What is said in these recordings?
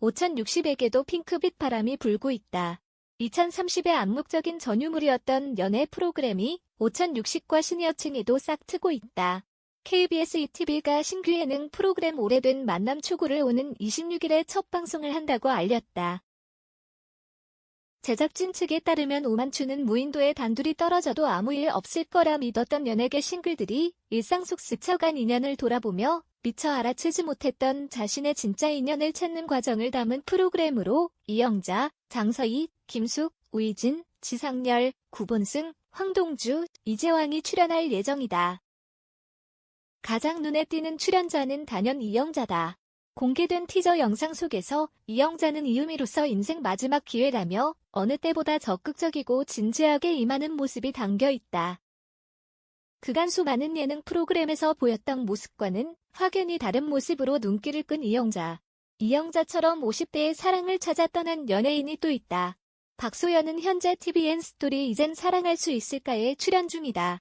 5060에게도 핑크빛 바람이 불고 있다. 2030의 암묵적인 전유물이었던 연애 프로그램이 5060과 시니어층에도 싹 트고 있다. KBS ETV가 신규 예능 프로그램 오래된 만남 추구를 오는 26일에 첫 방송을 한다고 알렸다. 제작진 측에 따르면 오만추는 무인도에 단둘이 떨어져도 아무 일 없을 거라 믿었던 연예계 싱글들이 일상 속 스쳐간 인연을 돌아보며 미처 알아채지 못했던 자신의 진짜 인연을 찾는 과정을 담은 프로그램으로 이영자, 장서희, 김숙, 우이진, 지상렬, 구본승, 황동주, 이재왕이 출연할 예정이다. 가장 눈에 띄는 출연자는 단연 이영자다. 공개된 티저 영상 속에서 이영자는 이유미로서 인생 마지막 기회라며 어느 때보다 적극적이고 진지하게 임하는 모습이 담겨 있다. 그간 수많은 예능 프로그램에서 보였던 모습과는 확연히 다른 모습으로 눈길을 끈 이영자. 이영자처럼 50대의 사랑을 찾아 떠난 연예인이 또 있다. 박소연은 현재 TVN 스토리 이젠 사랑할 수 있을까에 출연 중이다.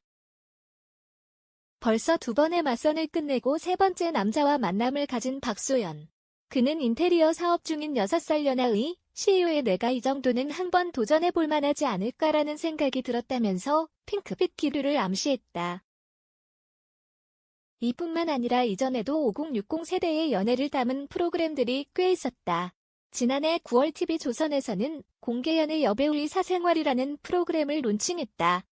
벌써 두 번의 맞선을 끝내고 세 번째 남자와 만남을 가진 박소연. 그는 인테리어 사업 중인 6살 연하의 CEO의 내가 이 정도는 한번 도전해볼 만하지 않을까라는 생각이 들었다면서 핑크빛 기류를 암시했다. 이뿐만 아니라 이전에도 5060 세대의 연애를 담은 프로그램들이 꽤 있었다. 지난해 9월 TV 조선에서는 공개연애 여배우의 사생활이라는 프로그램을 론칭했다.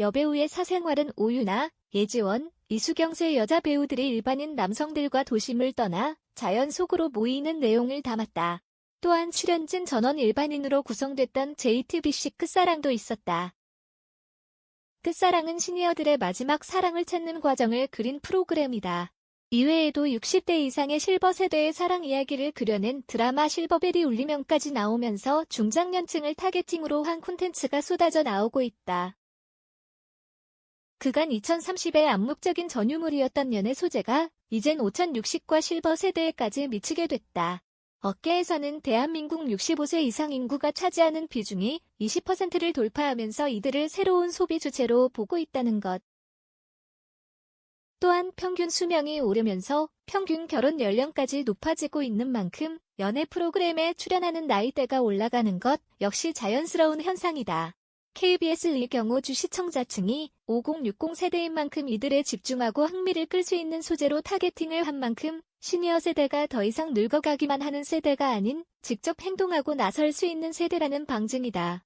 여배우의 사생활은 오유나, 예지원, 이수경세 여자 배우들이 일반인 남성들과 도심을 떠나 자연 속으로 모이는 내용을 담았다. 또한 출연진 전원 일반인으로 구성됐던 JTBC 끝사랑도 있었다. 끝사랑은 시니어들의 마지막 사랑을 찾는 과정을 그린 프로그램이다. 이외에도 60대 이상의 실버 세대의 사랑 이야기를 그려낸 드라마 실버벨이 울리면까지 나오면서 중장년층을 타겟팅으로 한 콘텐츠가 쏟아져 나오고 있다. 그간 2030의 암묵적인 전유물이었던 연애 소재가 이젠 5060과 실버 세대에까지 미치게 됐다. 업계에서는 대한민국 65세 이상 인구가 차지하는 비중이 20%를 돌파하면서 이들을 새로운 소비 주체로 보고 있다는 것. 또한 평균 수명이 오르면서 평균 결혼 연령까지 높아지고 있는 만큼 연애 프로그램에 출연하는 나이대가 올라가는 것 역시 자연스러운 현상이다. KBS의 경우 주 시청자층이 5060 세대인 만큼 이들에 집중하고 흥미를 끌 수 있는 소재로 타겟팅을 한 만큼 시니어 세대가 더 이상 늙어가기만 하는 세대가 아닌 직접 행동하고 나설 수 있는 세대라는 방증이다.